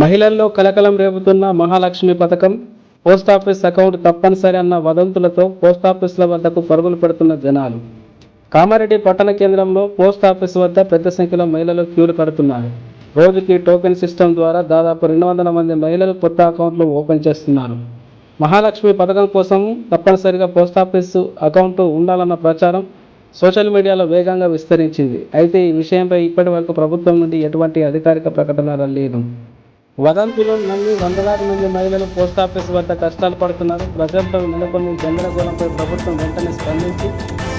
మహిళల్లో కలకలం రేపుతున్న మహాలక్ష్మి పథకం పోస్టాఫీస్ అకౌంట్ తప్పనిసరి అన్న వదంతులతో పోస్టాఫీసుల వద్దకు పరుగులు పెడుతున్న జనాలు. కామారెడ్డి పట్టణ కేంద్రంలో పోస్టాఫీస్ వద్ద పెద్ద సంఖ్యలో మహిళలు క్యూలు కడుతున్నారు. రోజుకి టోకెన్ సిస్టమ్ ద్వారా దాదాపు రెండు వందల మంది మహిళలు కొత్త అకౌంట్లు ఓపెన్ చేస్తున్నారు. మహాలక్ష్మి పథకం కోసం తప్పనిసరిగా పోస్టాఫీసు అకౌంట్ ఉండాలన్న ప్రచారం సోషల్ మీడియాలో వేగంగా విస్తరించింది. అయితే ఈ విషయంపై ఇప్పటి వరకు ప్రభుత్వం నుండి ఎటువంటి అధికారిక ప్రకటన లేదు. వదంతులు నమ్మి వందలాది మంది మహిళలు పోస్టాఫీస్ వద్ద కష్టాలు పడుతున్నారు. ప్రజల్లో నెలకొన్న గందరగోళంపై ప్రభుత్వం వెంటనే స్పందించి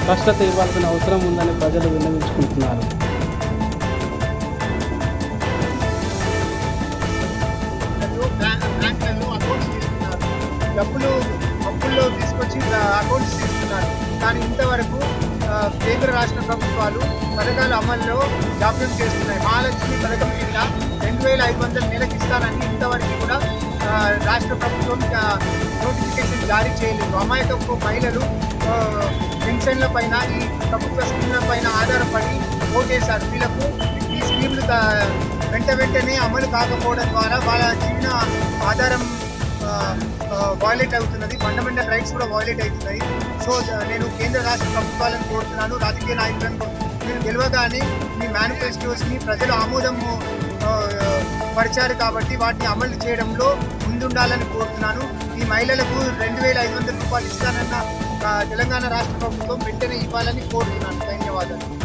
స్పష్టత ఇవ్వాల్సిన అవసరం ఉందని ప్రజలు విన్నవించుకుంటున్నారు. డబ్బులు అప్పుల్లో తీసుకొచ్చి అకౌంట్స్ తీసుకున్నారు. కానీ ఇంతవరకు కేంద్ర రాష్ట్ర ప్రభుత్వాలు పథకాల అమల్లో జాప్యం చేస్తున్నాయి. మహాలక్ష్మి పథకం కింద రెండు వేల ఐదు వందల నెలకు ఇస్తానని ఇంతవరకు కూడా రాష్ట్ర ప్రభుత్వం నోటిఫికేషన్ జారీ చేయలేదు. అమాయకపు మహిళలు పెన్షన్ల పైన ఈ ప్రభుత్వ స్కీమ్ల పైన ఆధారపడి ఓటేశారు. వీళ్ళకు ఈ స్కీమ్లు వెంట వెంటనే అమలు కాకపోవడం ద్వారా వాళ్ళ జీవన ఆధారం వాయిలేట్ అవుతున్నది. ఫండమెంటల్ రైట్స్ కూడా వాయిలేట్ అవుతున్నాయి. సో నేను కేంద్ర రాష్ట్ర ప్రభుత్వాలను కోరుతున్నాను రాజకీయ నాయకులను మీరు గెలవగానే మీ మేనిఫెస్టోస్ని ప్రజలు ఆమోదము పరిచారు కాబట్టి వాటిని అమలు చేయడంలో ముందుండాలని కోరుతున్నాను. ఈ మహిళలకు రెండు వేల ఐదు వందల రూపాయలు ఇస్తానన్న తెలంగాణ రాష్ట్ర ప్రభుత్వం వెంటనే ఇవ్వాలని కోరుతున్నాను. ధన్యవాదాలు.